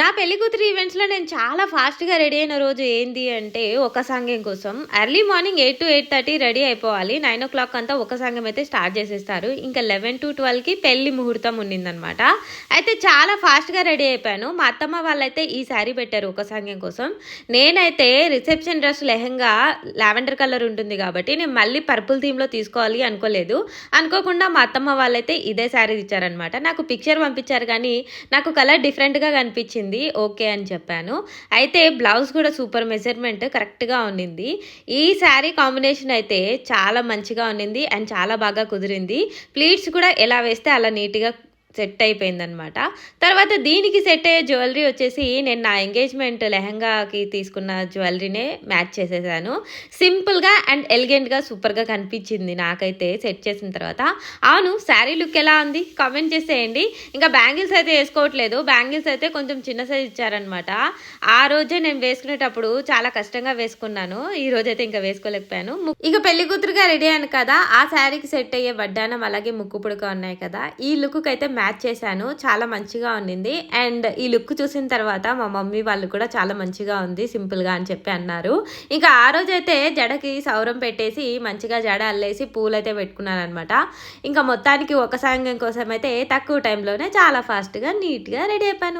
నా పెళ్ళి కూతురు ఈవెంట్స్లో నేను చాలా ఫాస్ట్గా రెడీ అయిన రోజు ఏంది అంటే ఒక సంఘం కోసం early morning eight to eight thirty ready అయిపోవాలి. నైన్ ఓ క్లాక్ అంతా ఒక సంఘం అయితే స్టార్ట్ చేసేస్తారు. ఇంకా లెవెన్ టు ట్వెల్వ్కి పెళ్ళి ముహూర్తం ఉండిందనమాట అయితే చాలా ఫాస్ట్గా రెడీ అయిపోయాను. మా అత్తమ్మ వాళ్ళైతే ఈ శారీ పెట్టారు ఒక సంఘం కోసం. నేనైతే reception dress lehenga lavender colour ఉంటుంది కాబట్టి నేను మళ్ళీ పర్పుల్ థీమ్లో తీసుకోవాలి అనుకోలేదు. అనుకోకుండా మా అత్తమ్మ వాళ్ళైతే ఇదే శారీ ఇచ్చారనమాట. నాకు పిక్చర్ పంపించారు కానీ నాకు కలర్ డిఫరెంట్గా కనిపించింది. ఓకే అని చెప్పాను. అయితే బ్లౌజ్ కూడా సూపర్ మెజర్మెంట్ కరెక్ట్గా ఉన్నింది. ఈ శారీ కాంబినేషన్ అయితే చాలా మంచిగా ఉన్నింది అండ్ చాలా బాగా కుదిరింది. ప్లీట్స్ కూడా ఎలా వేస్తే అలా నీట్గా సెట్ అయిపోయిందనమాట తర్వాత దీనికి సెట్ అయ్యే జ్యువెలరీ వచ్చేసి నేను నా ఎంగేజ్మెంట్ లెహంగాకి తీసుకున్న జ్యువెలరీనే మ్యాచ్ చేసేసాను. సింపుల్గా అండ్ ఎలిగెంట్గా సూపర్గా కనిపించింది నాకైతే సెట్ చేసిన తర్వాత. అవును శారీ లుక్ ఎలా ఉంది? కామెంట్ చేసేయండి. ఇంకా బ్యాంగిల్స్ అయితే వేసుకోవట్లేదు. బ్యాంగిల్స్ అయితే కొంచెం చిన్న సైజ్ ఇచ్చారనమాట ఆ రోజే నేను వేసుకునేటప్పుడు చాలా కష్టంగా వేసుకున్నాను. ఈ రోజైతే ఇంకా వేసుకోలేకపోయాను. ఇక పెళ్ళి కూతురుగా రెడీ అయ్యాను కదా. ఆ శారీకి సెట్ అయ్యే వడ్డానం అలాగే ముక్కు పుడక ఉన్నాయి కదా. ఈ లుక్ అయితే మ్యాచ్ చేశాను. చాలా మంచిగా ఉండింది. అండ్ ఈ లుక్ చూసిన తర్వాత మా మమ్మీ వాళ్ళు కూడా చాలా మంచిగా ఉంది సింపుల్గా అని చెప్పి అన్నారు. ఇంకా ఆ రోజైతే జడకి సౌరం పెట్టేసి మంచిగా జడ అల్లేసి పూలు అయితే పెట్టుకున్నాను అనమాట ఇంకా మొత్తానికి ఒక సాంగం కోసం అయితే తక్కువ టైంలోనే చాలా ఫాస్ట్గా నీట్గా రెడీ అయిపోయాను.